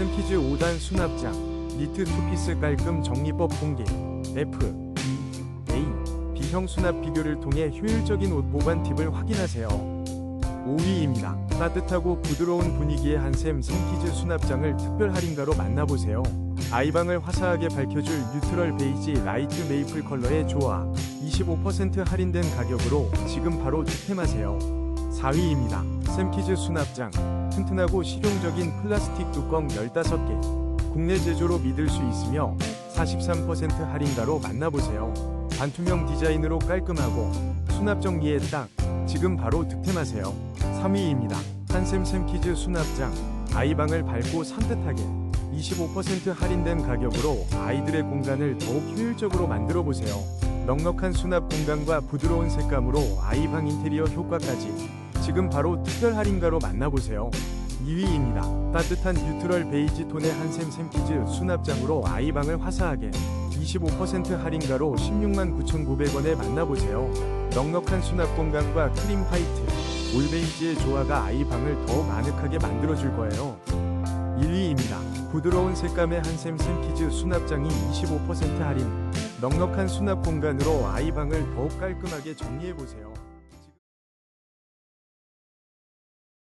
샘키즈 5단 수납장 니트 투피스 깔끔 정리법 공개 F, E, A, B형 수납 비교를 통해 효율적인 옷 보관 팁을 확인하세요. 5위입니다. 따뜻하고 부드러운 분위기의 한샘 샘키즈 수납장을 특별 할인가로 만나보세요. 아이방을 화사하게 밝혀줄 뉴트럴 베이지 라이트 메이플 컬러의 조화 25% 할인된 가격으로 지금 바로 득템하세요. 4위입니다. 샘키즈 수납장 튼튼하고 실용적인 플라스틱 뚜껑 15개 국내 제조로 믿을 수 있으며 43% 할인가로 만나보세요. 반투명 디자인으로 깔끔하고 수납 정리에 딱 지금 바로 득템하세요. 3위입니다. 한샘 샘 키즈 수납장 아이방을 밝고 산뜻하게 25% 할인된 가격으로 아이들의 공간을 더욱 효율적으로 만들어 보세요. 넉넉한 수납 공간과 부드러운 색감으로 아이방 인테리어 효과까지 지금 바로 특별 할인가로 만나보세요. 2위입니다. 따뜻한 뉴트럴 베이지 톤의 한샘 샘키즈 수납장으로 아이방을 화사하게 25% 할인가로 16만 9,900원에 만나보세요. 넉넉한 수납 공간과 크림 화이트, 올베이지의 조화가 아이방을 더욱 아늑하게 만들어줄 거예요. 1위입니다. 부드러운 색감의 한샘 샘키즈 수납장이 25% 할인. 넉넉한 수납 공간으로 아이방을 더욱 깔끔하게 정리해보세요.